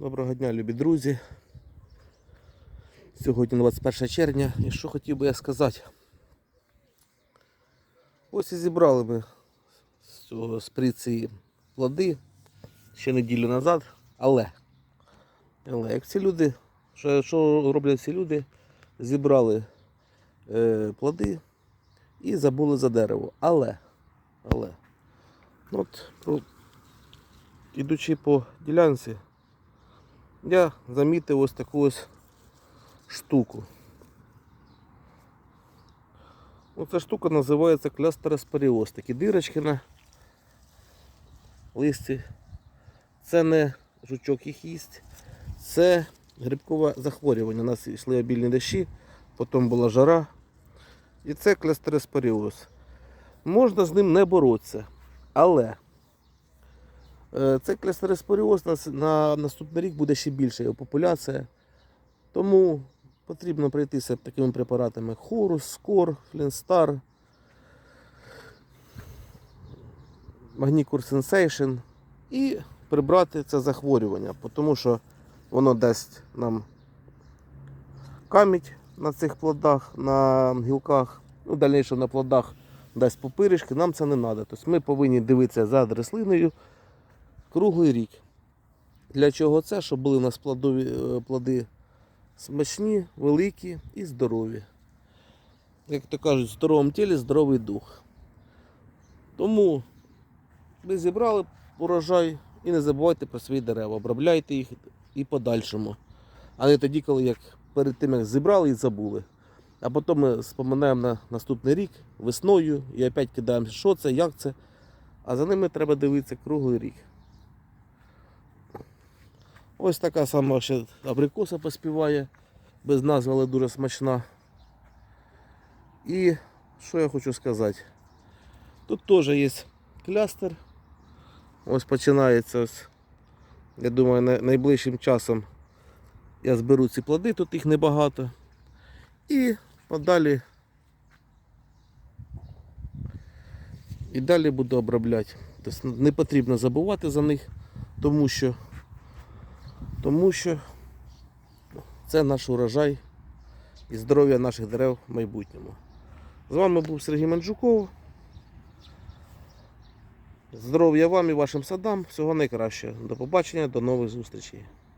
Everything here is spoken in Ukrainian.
Доброго дня, любі друзі. Сьогодні 21 червня. І що хотів би я сказати? Ось і зібрали ми з цього з приці плоди ще неділю назад. Але, але як ці люди, що, що роблять ці люди, зібрали е, плоди і забули за дерево. Але, але, ну от, про- ідучи по ділянці, я замітив ось таку ось штуку. Оця штука називається клястероспоріоз. Такі дирочки на листі. Це не жучок їх їсть, це грибкове захворювання. У нас йшли обільні дощі, потім була жара. І це клястероспоріоз. Можна з ним не боротися. Але Цей клестероспоріоз на, на наступний рік буде ще більша його популяція. Тому потрібно пройтися такими препаратами Хорус, Скор, Флінстар, Магнікур Сенсейшн і прибрати це захворювання, тому що воно дасть нам камідь на цих плодах, на гілках, ну, дальніше на плодах дасть пупиришки, нам це не треба. Тобто ми повинні дивитися за рослиною круглий рік. Для чого це? Щоб були у нас плодові, е, плоди смачні, великі і здорові. Як то кажуть, в здоровому тілі здоровий дух. Тому ви зібрали урожай і не забувайте про свої дерева, обробляйте їх і подальшому. А не тоді, коли як перед тим як зібрали і забули. А потім ми споминаємо на наступний рік весною і опять кидаємо, що це, як це. А за ними треба дивитися круглий рік. Ось така сама ще абрикоса поспіває, без назви, але дуже смачна. І що я хочу сказати? Тут теж є клястер. Ось починається ось. Я думаю, найближчим часом я зберу ці плоди, тут їх небагато. І подалі. І далі буду обробляти. Тобто не потрібно забувати за них, тому що тому що це наш урожай і здоров'я наших дерев в майбутньому. З вами був Сергій Манджуков. Здоров'я вам і вашим садам. Всього найкращого. До побачення, до нових зустрічей.